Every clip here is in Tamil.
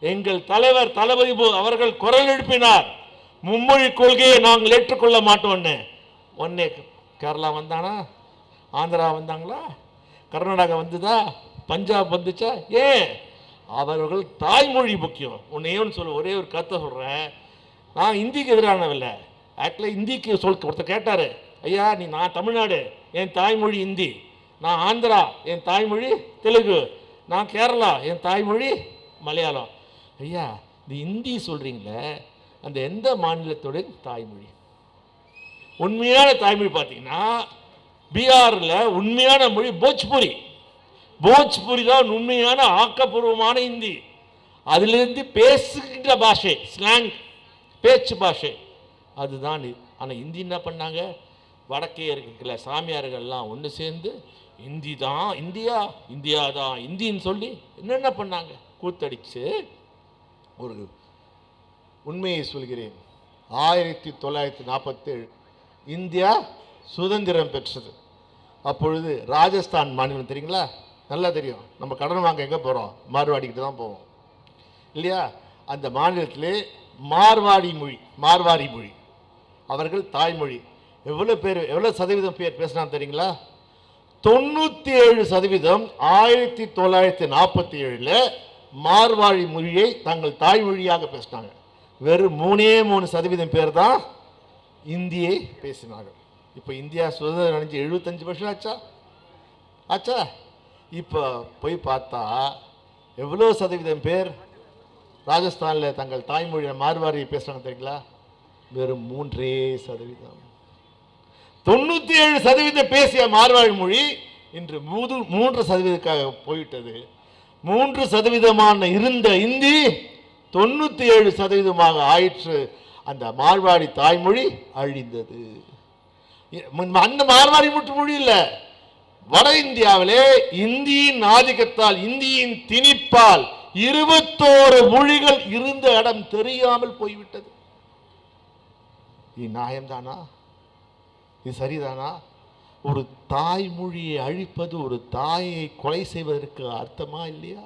எங்கள் தலைவர் தளபதி அவர்கள் குரல் எழுப்பினார். மும்மொழி கொள்கையை நாங்கள் ஏற்றுக்கொள்ள மாட்டோம்னு ஒன்னே கேரளா வந்தானா? ஆந்திரா வந்தாங்களா? கர்நாடகா வந்துதா? பஞ்சாப் வந்துச்சா? ஏன் அவர்கள் தாய்மொழி முக்கியம். ஒன்னே ஒன்று சொல்ல ஒரே ஒரு கருத்தை சொல்கிறேன் நான் இந்திக்கு எதிரானவில்லை ஆக்சுவலாக இந்திக்கு சொல் ஒருத்தர் கேட்டார். ஐயா நீ நான் தமிழ்நாடு என் தாய்மொழி இந்தி. நான் ஆந்திரா என் தாய்மொழி தெலுங்கு. நான் கேரளா என் தாய்மொழி மலையாளம். ஐயா இந்த இந்தி சொல்கிறீங்களே அந்த எந்த மாநிலத்தோட தாய்மொழி? உண்மையான தாய்மொழி பார்த்தீங்கன்னா பீகாரில் உண்மையான மொழி போஜ்புரி. போஜ்புரி தான் உண்மையான ஆக்கப்பூர்வமான இந்தி. அதிலிருந்து பேசுகின்ற பாஷை ஸ்லாங் பேச்சு பாஷை அதுதான் ஆனால் இந்தி என்ன பண்ணாங்க? வடக்கே இருக்கிற சாமியார்கள்லாம் ஒன்று சேர்ந்து இந்தி தான் இந்தியா இந்தியா தான் இந்தின்னு சொல்லி என்னென்ன பண்ணாங்க? கூத்தடிச்சு ஒரு உண்மையை சொல்கிறேன். ஆயிரத்தி தொள்ளாயிரத்தி நாற்பத்தேழு இந்தியா சுதந்திரம் பெற்றது. அப்பொழுது ராஜஸ்தான் மாநிலம் தெரியுங்களா? நல்லா தெரியும். நம்ம கடன் வாங்க எங்கே போகிறோம் மார்வாடிக்கிட்டு தான் போவோம். இல்லையா? அந்த மாநிலத்திலே மார்வாடி மொழி மார்வாடி மொழி. அவர்கள் தாய்மொழி. எவ்வளோ பேர் எவ்வளோ சதவீதம் பேர் பேசினாங்க தெரியுங்களா? தொண்ணூற்றி ஏழு சதவீதம் ஆயிரத்தி தொள்ளாயிரத்தி நாற்பத்தி ஏழில் மார்வாழி மொழியை தங்கள் தாய்மொழியாக பேசினாங்க. வெறும் மூணே மூணு சதவீதம் பேர் தான் இந்தியை பேசினார்கள். இப்போ இந்தியா சுதந்திரம் அடைஞ்சு எழுபத்தஞ்சு வருஷம் ஆச்சா? ஆச்சா? இப்போ போய் பார்த்தா எவ்வளோ சதவீதம் பேர் ராஜஸ்தானில் தங்கள் தாய்மொழியை மார்வாரி பேசுகிறாங்க தெரியுங்களா? வெறும் மூன்றே சதவீதம். தொண்ணூற்றி ஏழு சதவீதம் பேசிய மார்வாழி மொழி இன்று மூது மூன்று சதவீதத்துக்காக போயிட்டது மூன்று சதவீதமான இருந்த இந்தி தொண்ணூற்றி ஏழு சதவீதமாக ஆயிற்று. அந்த மார்வாடி தாய்மொழி அழிந்தது. அந்த மார்வாடி மட்டும் மொழி இல்லை. வட இந்தியாவிலே இந்தியின் ஆதிக்கத்தால் இந்தியின் திணிப்பால் இருபத்தோரு மொழிகள் இருந்த இடம் தெரியாமல் போய்விட்டது. இது நியாயம்தானா? இது சரிதானா? ஒரு தாய்மொழியை அழிப்பது ஒரு தாயை கொலை செய்வதற்கு அர்த்தமா இல்லையா?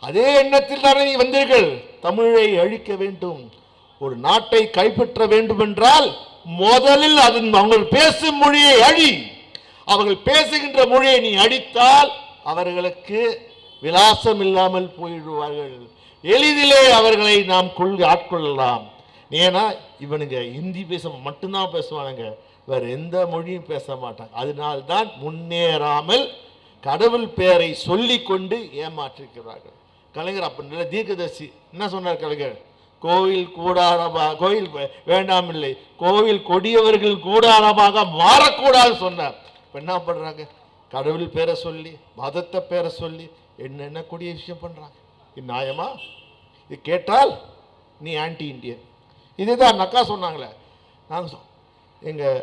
அதே எண்ணத்தில் தானே நீ வந்தீர்கள். தமிழை அழிக்க வேண்டும். ஒரு நாட்டை கைப்பற்ற வேண்டும் என்றால் முதலில் அது அவர்கள் பேசும் மொழியை அழி. அவர்கள் பேசுகின்ற மொழியை நீ அடித்தால் அவர்களுக்கு விலாசம் இல்லாமல் போயிடுவார்கள். எளிதிலே அவர்களை நாம் கொள் ஆட்கொள்ளலாம். ஏன்னா இவனுங்க ஹிந்தி பேச மட்டும்தான் பேசுவானுங்க. வேற எந்த மொழியும் பேச மாட்டாங்க. அதனால்தான் முன்னேறாமல் கடவுள் பெயரை சொல்லி கொண்டு ஏமாற்றிருக்கிறார்கள். கலைஞர் அப்ப நல்ல தீர்க்கதரிசி. என்ன சொன்னார் கலைஞர்? கோவில் கூடாரமாக கோயில் வேண்டாம் இல்லை. கோவில் கொடியவர்கள் கூடாரமாக மாறக்கூடாது சொன்னார். இப்போ என்ன பண்ணுறாங்க கடவுள் பேரை சொல்லி மதத்தை பேரை சொல்லி என்னென்ன கொடிய விஷயம் பண்ணுறாங்க இது நியாயமா? இது கேட்டால் நீ ஆன்டி இதே தான் அந்த அக்கா சொன்னாங்களே. நாங்கள் சொ எங்கள்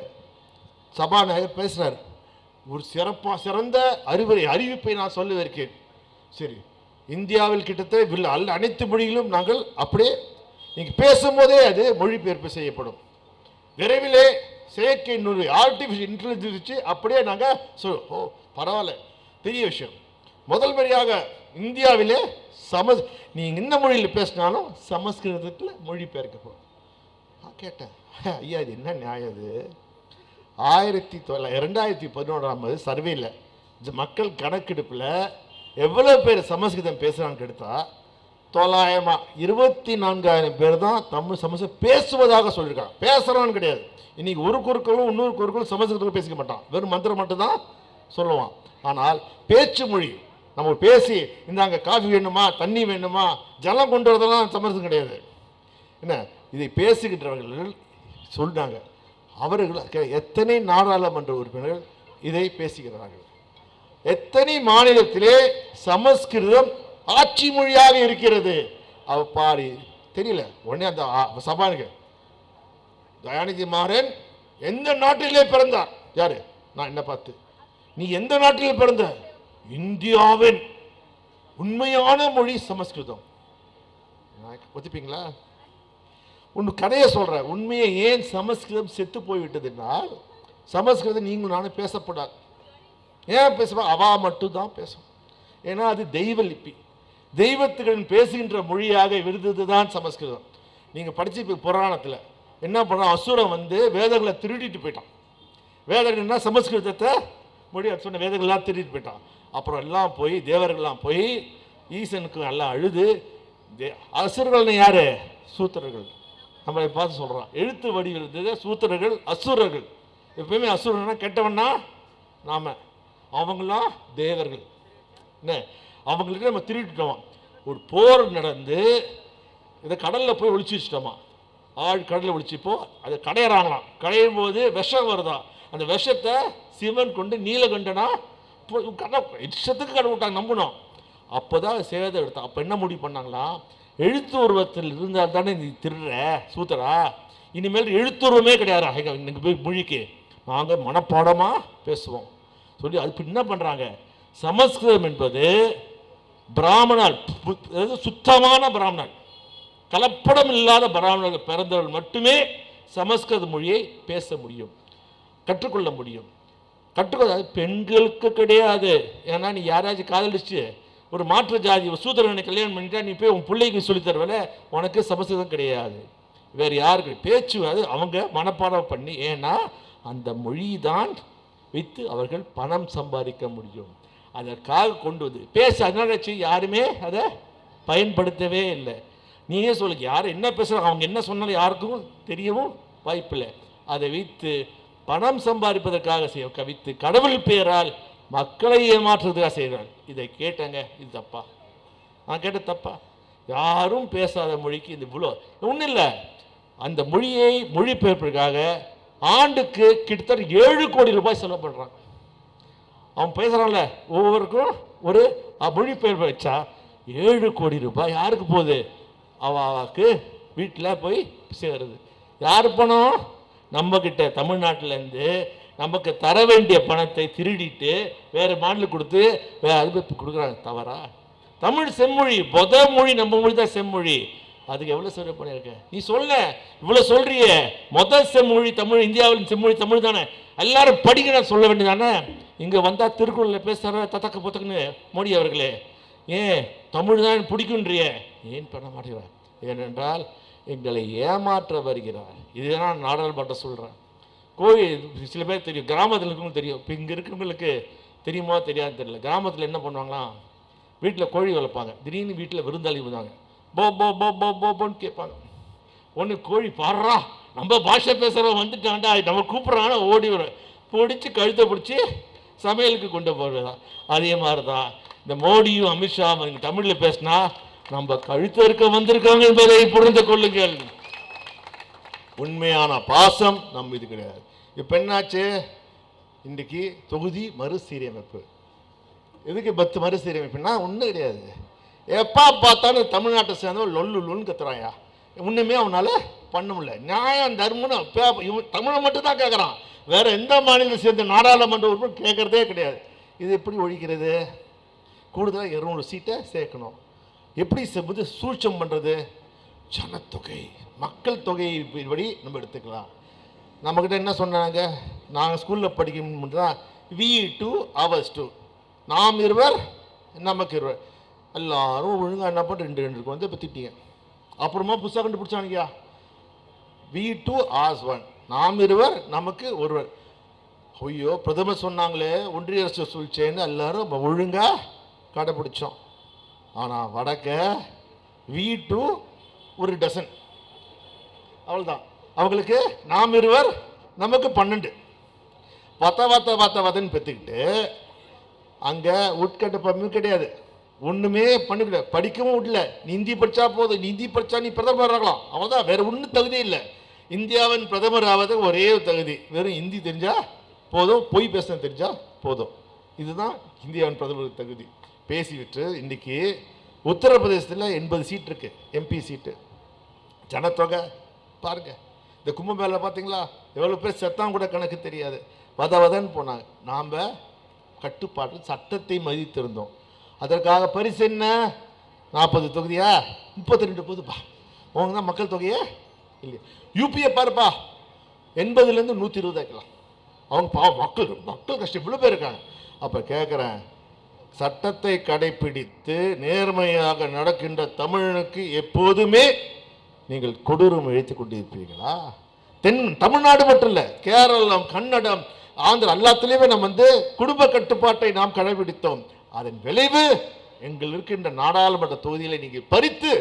சபாநாயகர் பேசுகிறார் ஒரு சிறப்பாக சிறந்த அறிவுரை அறிவிப்பை நான் சொல்லுவிருக்கேன் சரி இந்தியாவில் கிட்டத்தட்ட வில் அல்ல அனைத்து மொழிகளும் நாங்கள் அப்படியே நீங்கள் பேசும்போதே அது மொழிபெயர்ப்பு செய்யப்படும். விரைவிலே செயற்கை நூறு ஆர்டிஃபிஷியல் இன்டெலிஜென்ஸ் வச்சு அப்படியே நாங்கள் சொல் ஓ பரவாயில்ல. பெரிய விஷயம். முதல் முறையாக இந்தியாவிலே சமஸ் நீங்கள் என்ன மொழியில் பேசினாலும் சமஸ்கிருதத்தில் மொழிபெயர்க்கப்படும். நான் கேட்டேன். ஐயா இது என்ன நியாயம் இது? ஆயிரத்தி தொள்ளாயிரத்தி ரெண்டாயிரத்தி பதினோராம் சர்வேல மக்கள் கணக்கெடுப்பில் எவ்வளோ பேர் சமஸ்கிருதம் பேசுகிறான்னு எடுத்தா தொள்ளாயிரமா இருபத்தி நான்காயிரம் பேர் தான் தமிழ் சமஸ்கிருதம் பேசுவதாக சொல்லியிருக்காங்க பேசுகிறான்னு கிடையாது. இன்னைக்கு ஒரு குறுக்களும் இன்னொரு குறுக்களும் சமஸ்கிருதத்தில் பேசிக்க மாட்டான். வெறும் மந்திரம் மட்டும்தான் சொல்லுவான். ஆனால் பேச்சு மொழி நம்ம பேசி இந்தாங்க காஃபி வேணுமா தண்ணி வேணுமா ஜலம் கொண்டு வரதெல்லாம் சமரசம் கிடையாது. என்ன? இதை பேசுகின்றவர்கள் சொன்னாங்க. அவர்கள் எத்தனை நாடாளுமன்ற உறுப்பினர்கள் இதை பேசுகிறார்கள்? எத்தனை மாநிலத்திலே சமஸ்கிருதம் ஆட்சி மொழியாக இருக்கிறது? அவ பாரு தெரியல. உடனே அந்த ஆ- சபானுக்கு தயாநிதி மாறன் எந்த நாட்டிலே பிறந்தார்? யாரு? நான் என்ன பார்த்து நீ எந்த நாட்டிலே பிறந்த? இந்தியாவின் உண்மையான மொழி சமஸ்கிருதம். நான் ஒத்துப்பீங்களா? ஒன்று கதையை சொல்கிறேன் உண்மையை ஏன் சமஸ்கிருதம் செத்து போய்விட்டதுன்னா சமஸ்கிருதம் நீங்களும் நானும் பேசப்படாது. ஏன் பேசுவா அவா மட்டும்தான் பேசும் ஏன்னா அது தெய்வ லிப்பி. தெய்வத்துடன் பேசுகின்ற மொழியாக இருந்தது தான் சமஸ்கிருதம். நீங்கள் படிச்சு புராணத்தில். என்ன பண்ணால் அசுரன் வந்து வேதங்களை திருடிட்டு போயிட்டான். வேதங்கள்னா சமஸ்கிருதத்தை மொழி சொன்ன வேதங்கள்லாம் திருடிட்டு போயிட்டான். அப்புறம் எல்லாம் போய் தேவர்கள்லாம் போய் ஈசனுக்கு நல்லா அழுது தே- அசுரர்கள்னு யார்? சூத்திரர்கள். நம்மளை பார்த்து சொல்கிறான் எழுத்து வடிவில் இருந்தது சூத்திரர்கள் அசுரர்கள். எப்பயுமே அசுரன்னா கெட்டவன்னா நாம். அவங்களாம் தேவர்கள். என்ன? அவங்களுக்கு நம்ம திருடிட்டோம்? ஒரு போர் நடந்து இதை கடலில் போய் ஒழிச்சு வச்சிட்டோமா? ஆள் கடலில் ஒழிச்சிப்போ அதை கடையிறாங்களாம். கடையும் போது விஷம் வருதா? அந்த விஷத்தை சிவன் கொண்டு நீலகண்டனா போ- கடை இஷ்டத்துக்கு கடை விட்டாங்க நம்பணும் அப்போ தான் சேதம் எடுத்தான். அப்போ என்ன முடிவு பண்ணாங்களா எழுத்து உருவத்தில் இருந்தால் தானே நீ திருடுற சூத்தரா? இனிமேல் எழுத்துருவமே கிடையாது எங்க இன்னைக்கு போய் மொழிக்கு நாங்கள் மனப்பாடமாக பேசுவோம். சொல்லி அது என்ன பண்ணுறாங்க சமஸ்கிருதம் என்பது பிராமணால் அதாவது சுத்தமான பிராமணன் கலப்படம் இல்லாத பிராமணர்கள் பிறந்தவர்கள் மட்டுமே சமஸ்கிருத மொழியை பேச முடியும் கற்றுக்கொள்ள முடியும். கற்றுக்கொள்ள அது பெண்களுக்கு கிடையாது. ஏன்னா நீ யாராச்சும் காதலிச்சு ஒரு மாற்று ஜாதி சூதரனை கல்யாணம் பண்ணிட்டா நீ போய் உன் பிள்ளைக்கு சொல்லித் உனக்கு சமஸ்கிருதம் கிடையாது. வேறு யாருக்கு? பேச்சு அது அவங்க மனப்பாடம் பண்ணி ஏன்னா அந்த மொழி தான் வைத்து அவர்கள் பணம் சம்பாதிக்க முடியும். அதற்காக கொண்டு வந்து பேச அதனால யாருமே அதை பயன்படுத்தவே இல்லை. நீயே சொல்லு யார் என்ன பேசுகிறாங்க அவங்க என்ன சொன்னாலும் யாருக்கும் தெரியவும் வாய்ப்பில்லை. அதை வைத்து பணம் சம்பாதிப்பதற்காக செய்ய கவித்து கடவுள் பெயரால் மக்களை ஏமாற்றுறதுக்காக செய்கிறாங்க இதை கேட்டேங்க இது தப்பா? நான் கேட்ட தப்பா? யாரும் பேசாத மொழிக்கு இது இவ்வளோ ஒன்றும் இல்லை. அந்த மொழியை மொழிபெயர்ப்பதற்காக ஆண்டுக்கு கிட்டத்தட்ட ஏழு கோடி ரூபாய் செலவு பண்ணுறான் அவன் பேசுகிறான்ல ஒவ்வொருக்கும் ஒரு மொழிபெயர்ப்பு வச்சா ஏழு கோடி ரூபாய். யாருக்கு போகுது? அவாவுக்கு வீட்டில் போய் சேருது. யார் பணம்? நம்மக்கிட்ட தமிழ்நாட்டிலேருந்து நமக்கு தர வேண்டிய பணத்தை திருடிட்டு வேறு மாநிலம் கொடுத்து வேறு அது கொடுக்குறாங்க. தவறா? தமிழ் செம்மொழி பொத மொழி நம்ம மொழி தான் செம்மொழி. அதுக்கு எவ்வளோ செலவு பண்ணியிருக்க நீ சொல்ல. இவ்வளோ சொல்கிறிய மொதல் செம்மொழி தமிழ் இந்தியாவின் செம்மொழி தமிழ் தானே. எல்லாரும் படிக்கணும் சொல்ல வேண்டியதானே? இங்கே வந்தால் திருக்குறளில் பேசுகிற தத்தக்க புத்தக்குன்னு? மோடி அவர்களே. ஏன்? தமிழ் தான் பிடிக்குன்றியே ஏன் பண்ண மாட்டேங்கிறார் ஏனென்றால் எங்களை ஏமாற்ற வருகிறார். இதுதான் நாடாளுமன்றம் சொல்கிறேன் கோயில் சில பேர் தெரியும். கிராமத்தில் இருக்கவங்களுக்கு தெரியும். இப்போ இங்கே இருக்கிறவங்களுக்கு தெரியுமா தெரியாது தெரியல. கிராமத்தில் என்ன பண்ணுவாங்களாம் வீட்டில் கோழி வளர்ப்பாங்க. திடீர்னு வீட்டில் விருந்தாளி விடுவாங்க போ போ போ போ போ போன்னு கேட்பாங்க. ஒன்று கோழி பாடுறா. நம்ம பாஷை பேசுகிறவன் வந்துட்டான்டா. நம்ம கூப்பிட்றாங்கன்னா ஓடி வரும். பிடிச்சி கழுத்தை பிடிச்சி சமையலுக்கு கொண்டு போகிறதா அதே மாதிரி தான் இந்த மோடியும் அமித்ஷாவும் இங்கே தமிழில் பேசினா நம்ம கழுத்த இருக்க வந்திருக்காங்க என்பதை புரிந்து கொள்ளுங்கள். உண்மையான பாசம் நம்ம இது கிடையாது. இப்போ என்னாச்சு? இன்றைக்கி தொகுதி மறுசீரமைப்பு. எதுக்கு பத்து மறுசீரமைப்புனா ஒன்றும் கிடையாது. எப்போ பார்த்தாலும் தமிழ்நாட்டை சேர்ந்தவன் லொல்லு லொன்னு கத்துறாயா ஒன்றுமே அவனால் பண்ண முடியல. நியாயம் தர்மம்னு பே- இவன் தமிழை மட்டும் தான் கேட்குறான் வேறு எந்த மாநிலம் சேர்ந்த நாடாளுமன்ற உறுப்பினர் கேட்குறதே கிடையாது. இது எப்படி ஒழிக்கிறது? கூடுதலாக இருநூறு சீட்டை சேர்க்கணும். எப்படி செப்பது சூழ்ச்சம் பண்ணுறது ஜனத்தொகை. மக்கள் தொகைப்படி நம்ம எடுத்துக்கலாம். நம்மக்கிட்ட என்ன சொன்னாங்க? நாங்கள் ஸ்கூலில் படிக்கும் தான் வி டூ அவர்ஸ் டூ நாம் இருவர் நமக்கு இருவர். எல்லாரும் ஒழுங்காக என்ன பண்ண ரெண்டு ரெண்டு இருக்கும் வந்து இப்போ திட்டிங்க. அப்புறமா புதுசாக கண்டுபிடிச்சானுங்கயா? வி டூ ஆஸ் ஒன் நாம் இருவர் நமக்கு ஒருவர். ஐயோ பிரதமர் சொன்னாங்களே ஒன்றிய அரசு சொல்லிச்சேன்னு எல்லாரும் ஒழுங்காக கடைப்பிடிச்சோம் ஆனால் வடக்க வி டூ ஒரு டசன் அவ்வளோதான் அவங்களுக்கு நாம் இருவர் நமக்கு பன்னெண்டு. பத்த வத்த வத்த வதன்னு பெற்றுக்கிட்டு அங்கே உட்கட்ட பம்மி கிடையாது. ஒன்றுமே பண்ணிக்கல படிக்கவும் விடல. நீ படித்தா போதும். நீ படித்தா நீ பிரதமர் ஆகலாம். அவ்வளோதான் வேறு ஒன்றும் தகுதி இல்லை. இந்தியாவின் பிரதமர் ஆவது ஒரே தகுதி. வெறும் ஹிந்தி தெரிஞ்சால் போதும். பொய் பேச தெரிஞ்சால் போதும். இதுதான் இந்தியாவின் பிரதமர் தகுதி. பேசிவிட்டு இன்றைக்கி உத்தரப்பிரதேசத்தில் எண்பது சீட் இருக்கு எம்பி சீட்டு ஜனத்தொகை பாருங்க. இந்த கும்பமேளா பார்த்தீங்களா எவ்வளோ பேர் செத்தான் கூட கணக்கு தெரியாது. வத வதன்னு போனாங்க. நாம் கட்டுப்பாட்டு சட்டத்தை மதித்திருந்தோம். அதற்காக பரிசு என்ன? நாற்பது தொகுதியா? முப்பத்தி ரெண்டு போதுப்பா. அவங்க தான் மக்கள் தொகையே இல்லையா. யூபியை பாருப்பா. எண்பதுலேருந்து நூற்றி இருபது ஆக்கலாம் அவங்க பாவம் மக்கள் மக்கள் கஷ்டம். இவ்வளோ பேர் இருக்காங்க. அப்போ கேட்குறேன் சட்டத்தை கடைபிடித்து நேர்மையாக நடக்கின்ற தமிழனுக்கு எப்போதுமே நீங்கள் கொடூரம் இழைத்துக் கொண்டிருப்பீர்களா? தென் தமிழ்நாடு மட்டும் இல்லை கேரளம் கன்னடம் ஆந்திரா எல்லாத்துலேயுமே நம்ம வந்து குடும்ப கட்டுப்பாட்டை நாம் கடைபிடித்தோம். அதன் விளைவு எங்கள் இருக்கின்ற நாடாளுமன்ற தொகுதியில் நீங்கள் பறித்து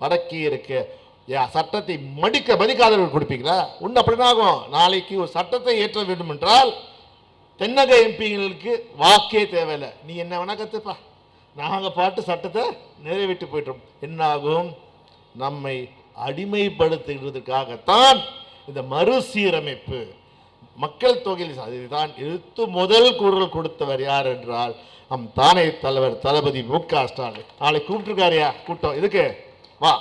பறக்கி இருக்க யா சட்டத்தை மடிக்க மதிக்காதவர்கள் கொடுப்பீங்களா? ஒன்று அப்படின்னாகும் நாளைக்கு ஒரு சட்டத்தை ஏற்ற வேண்டும் என்றால் தென்னக எம்பிங்களுக்கு வாக்கே தேவையில்லை. நீ என்ன வேணா கத்துப்பா. நாங்கள் பாட்டு சட்டத்தை நிறைவேற்றி போயிட்டோம். என்னாகும்? நம்மை அடிமைப்படுத்துகிறதுக்காகத்தான் இந்த மறுசீரமைப்பு. மக்கள் தொகையில் அதுதான் எழுத்து முதல் குரல் கொடுத்தவர் யார் என்றால் நம் தானே தலைவர் தளபதி மு க ஸ்டாலின். நாளை கூப்பிட்டுருக்காரியா கூட்டம் இதுக்கு வா.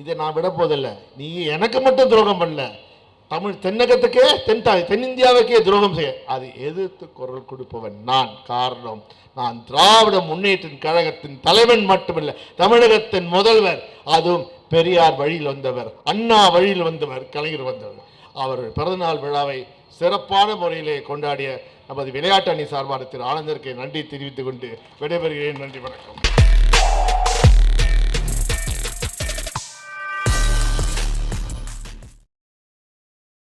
இதை நான் விட போதில்லை நீ எனக்கு மட்டும் துரோகம் பண்ணல. தமிழ் தென்னகத்துக்கே தென் தென்னிந்தியாவுக்கே துரோகம் செய்ய. அதை எதிர்த்து குரல் கொடுப்பவன் நான். காரணம் நான் திராவிட முன்னேற்றின் கழகத்தின் தலைவன் மட்டுமல்ல தமிழகத்தின் முதல்வர் அதுவும் பெரியார் வழியில் வந்தவர் அண்ணா வழியில் வந்தவர் கலைஞர் வந்தவர். அவர் பிறந்தநாள் விழாவை சிறப்பான முறையிலே கொண்டாடிய நமது விளையாட்டு அணி சார்பான திரு ஆனந்தருக்கு நன்றி தெரிவித்துக் கொண்டு விடைபெறுகிறேன். நன்றி வணக்கம்.